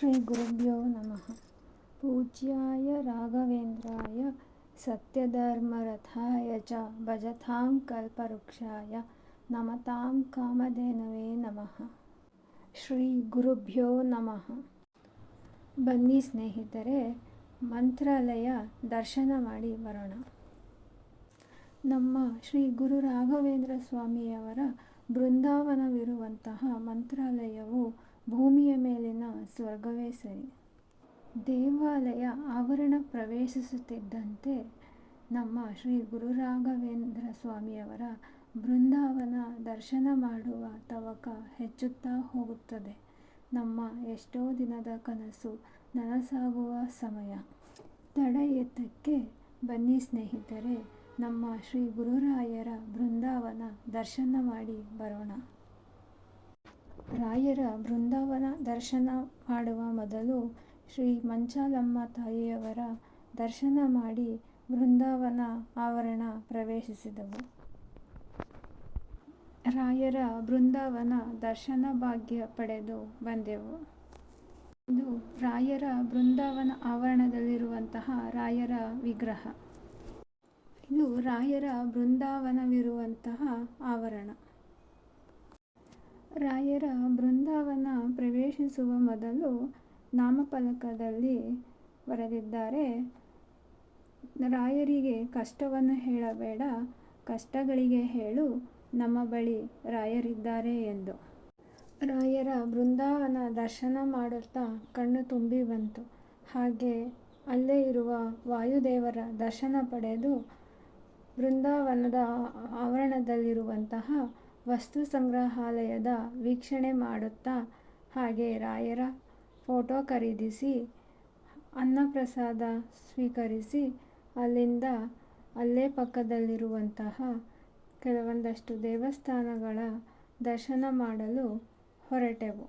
ಶ್ರೀ ಗುರುಭ್ಯೋ ನಮಃ. ಪೂಜ್ಯಾಯ ರಾಘವೇಂದ್ರಾಯ, ಸತ್ಯಧರ್ಮರಥಾಯ ಚ, ಭಜತಾಂ ಕಲ್ಪವೃಕ್ಷಾಯ, ನಮತಾಂ ಕಾಮಧೇನವೇ ನಮಃ. ಶ್ರೀ ಗುರುಭ್ಯೋ ನಮಃ. ಬನ್ನಿ ಸ್ನೇಹಿತರೆ, ಮಂತ್ರಾಲಯ ದರ್ಶನ ಮಾಡಿ ಬರೋಣ. ನಮ್ಮ ಶ್ರೀ ಗುರು ರಾಘವೇಂದ್ರ ಸ್ವಾಮಿಯವರ ಬೃಂದಾವನವಿರುವಂತಹ ಮಂತ್ರಾಲಯವು ಭೂಮಿಯ ಮೇಲಿನ ಸ್ವರ್ಗವೇ ಸರಿ. ದೇವಾಲಯ ಆವರಣ ಪ್ರವೇಶಿಸುತ್ತಿದ್ದಂತೆ ನಮ್ಮ ಶ್ರೀ ಗುರು ರಾಘವೇಂದ್ರ ಸ್ವಾಮಿಯವರ ಬೃಂದಾವನ ದರ್ಶನ ಮಾಡುವ ತವಕ ಹೆಚ್ಚುತ್ತಾ ಹೋಗುತ್ತದೆ. ನಮ್ಮ ಎಷ್ಟೋ ದಿನದ ಕನಸು ನನಸಾಗುವ ಸಮಯ. ತಡ ಬನ್ನಿ ಸ್ನೇಹಿತರೆ, ನಮ್ಮ ಶ್ರೀ ಗುರುರಾಯರ ಬೃಂದಾವನ ದರ್ಶನ ಮಾಡಿ ಬರೋಣ. ರಾಯರ ಬೃಂದಾವನ ದರ್ಶನ ಮಾಡುವ ಮೊದಲು ಶ್ರೀ ಮಂಚಾಲಮ್ಮ ತಾಯಿಯವರ ದರ್ಶನ ಮಾಡಿ ಬೃಂದಾವನ ಆವರಣ ಪ್ರವೇಶಿಸಿದವು. ರಾಯರ ಬೃಂದಾವನ ದರ್ಶನ ಭಾಗ್ಯ ಪಡೆದು ಬಂದೆವು. ಇದು ರಾಯರ ಬೃಂದಾವನ ಆವರಣದಲ್ಲಿರುವಂತಹ ರಾಯರ ವಿಗ್ರಹ. ಇದು ರಾಯರ ಬೃಂದಾವನವಿರುವಂತಹ ಆವರಣ. ರಾಯರ ಬೃಂದಾವನ ಪ್ರವೇಶಿಸುವ ಮೊದಲು ನಾಮಫಲಕದಲ್ಲಿ ಬರೆದಿದ್ದಾರೆ. ರಾಯರಿಗೆ ಕಷ್ಟವನ್ನು ಹೇಳಬೇಡ, ಕಷ್ಟಗಳಿಗೆ ಹೇಳು, ನಮ್ಮ ಬಳಿ ರಾಯರಿದ್ದಾರೆ ಎಂದು. ರಾಯರ ಬೃಂದಾವನ ದರ್ಶನ ಮಾಡುತ್ತಾ ಕಣ್ಣು ತುಂಬಿ ಬಂತು. ಹಾಗೆ ಅಲ್ಲೇ ಇರುವ ವಾಯುದೇವರ ದರ್ಶನ ಪಡೆದು ಬೃಂದಾವನದ ಆವರಣದಲ್ಲಿರುವಂತಹ ವಸ್ತು ಸಂಗ್ರಹಾಲಯದ ವೀಕ್ಷಣೆ ಮಾಡುತ್ತಾ ಹಾಗೆ ರಾಯರ ಫೋಟೋ ಖರೀದಿಸಿ, ಅನ್ನಪ್ರಸಾದ ಸ್ವೀಕರಿಸಿ, ಅಲ್ಲಿಂದ ಅಲ್ಲೇ ಪಕ್ಕದಲ್ಲಿರುವಂತಹ ಕೆಲವೊಂದಷ್ಟು ದೇವಸ್ಥಾನಗಳ ದರ್ಶನ ಮಾಡಲು ಹೊರಟೆವು.